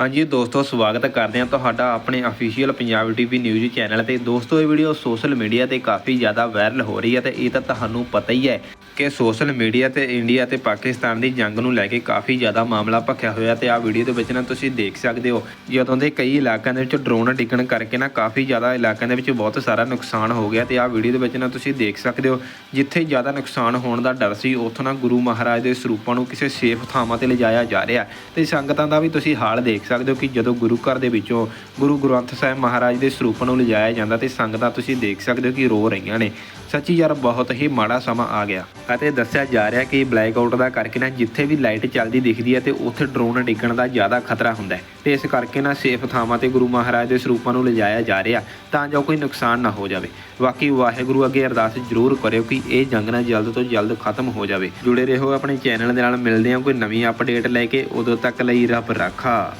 ਹਾਂਜੀ ਦੋਸਤੋ, ਸਵਾਗਤ ਕਰਦੇ ਹਾਂ ਤੁਹਾਡਾ ਆਪਣੇ official Punjab TV news channel ਤੇ। ਦੋਸਤੋ, ਇਹ ਵੀਡੀਓ ਸੋਸ਼ਲ ਮੀਡੀਆ ਤੇ ਕਾਫੀ ਜ਼ਿਆਦਾ ਵਾਇਰਲ ਹੋ ਰਹੀ ਹੈ ਤੇ ਇਹ ਤਾਂ ਤੁਹਾਨੂੰ ਪਤਾ ਹੀ ਹੈ ਕਿ ਸੋਸ਼ਲ ਮੀਡੀਆ ਤੇ ਇੰਡੀਆ ਤੇ ਪਾਕਿਸਤਾਨ ਦੀ ਜੰਗ ਨੂੰ ਲੈ ਕੇ ਕਾਫੀ ਜ਼ਿਆਦਾ ਮਾਮਲਾ ਭਖਿਆ ਹੋਇਆ ਤੇ ਆਹ ਵੀਡੀਓ ਦੇ ਵਿੱਚ ਨਾ ਤੁਸੀਂ ਦੇਖ ਸਕਦੇ ਹੋ, ਜਦੋਂ ਦੇ ਕਈ ਇਲਾਕਿਆਂ ਦੇ ਵਿੱਚ ਡਰੋਨ ਡਿੱਗਣ ਕਰਕੇ ਨਾ ਕਾਫੀ ਜ਼ਿਆਦਾ ਇਲਾਕਿਆਂ ਦੇ ਵਿੱਚ ਬਹੁਤ ਸਾਰਾ ਨੁਕਸਾਨ ਹੋ ਗਿਆ ਤੇ ਆਹ ਵੀਡੀਓ ਦੇ ਵਿੱਚ ਨਾ ਤੁਸੀਂ ਦੇਖ ਸਕਦੇ ਹੋ, ਜਿੱਥੇ ਜ਼ਿਆਦਾ ਨੁਕਸਾਨ ਹੋਣ ਦਾ ਡਰ ਸੀ, ਉੱਥੋਂ ਨਾ ਗੁਰੂ ਮਹਾਰਾਜ ਦੇ ਸਰੂਪਾਂ ਨੂੰ ਕਿਸੇ ਸੇਫ ਥਾਵਾਂ ਤੇ ਲਿਜਾਇਆ ਜਾ ਰਿਹਾ। ਤੇ ਸੰਗਤਾਂ ਦਾ ਵੀ ਤੁਸੀਂ ਹਾਲ ਦੇਖ ਸਕਦੇ ਹੋ ਕਿ ਜਦੋਂ ਗੁਰੂ ਘਰ ਦੇ ਵਿੱਚੋਂ ਗੁਰੂ ਗ੍ਰੰਥ ਸਾਹਿਬ ਮਹਾਰਾਜ ਦੇ ਸਰੂਪਾਂ ਨੂੰ ਲਿਜਾਇਆ ਜਾਂਦਾ ਤੇ ਸੰਗਤਾਂ ਤੁਸੀਂ ਦੇਖ ਸਕਦੇ ਹੋ ਕਿ ਰੋ ਰਹੀਆਂ ਨੇ। ਸੱਚੀ ਯਾਰ, ਬਹੁਤ ਹੀ ਮਾੜਾ ਸਮਾਂ ਆ ਗਿਆ। ਅਤੇ ਦੱਸਿਆ ਜਾ ਰਿਹਾ ਕਿ ਬਲੈਕ ਆਊਟ ਦਾ ਕਰਕੇ ਨਾ ਜਿੱਥੇ ਵੀ ਲਾਈਟ ਚੱਲਦੀ ਦਿਖਦੀ ਹੈ ਤੇ ਉੱਥੇ ਡਰੋਨ ਡਿੱਗਣ ਦਾ ਜ਼ਿਆਦਾ ਖਤਰਾ ਹੁੰਦਾ ਹੈ ਤੇ ਇਸ ਕਰਕੇ ਨਾ ਸੇਫ ਥਾਵਾਂ ਤੇ ਗੁਰੂ ਮਹਾਰਾਜ ਦੇ ਸਰੂਪਾਂ ਨੂੰ ਲਿਜਾਇਆ ਜਾ ਰਿਹਾ ਤਾਂ ਜੋ ਕੋਈ ਨੁਕਸਾਨ ਨਾ ਹੋ ਜਾਵੇ। ਬਾਕੀ ਵਾਹਿਗੁਰੂ ਅੱਗੇ ਅਰਦਾਸ ਜ਼ਰੂਰ ਕਰਿਓ ਕਿ ਇਹ ਜੰਗ ਨਾ ਜਲਦ ਤੋਂ ਜਲਦ ਖਤਮ ਹੋ ਜਾਵੇ। ਜੁੜੇ ਰਹੋ ਆਪਣੇ ਚੈਨਲ ਦੇ ਨਾਲ, ਮਿਲਦੇ ਹਾਂ ਕੋਈ ਨਵੀਂ ਅਪਡੇਟ ਲੈ ਕੇ। ਉਦੋਂ ਤੱਕ ਲਈ ਰੱਬ ਰਾਖਾ।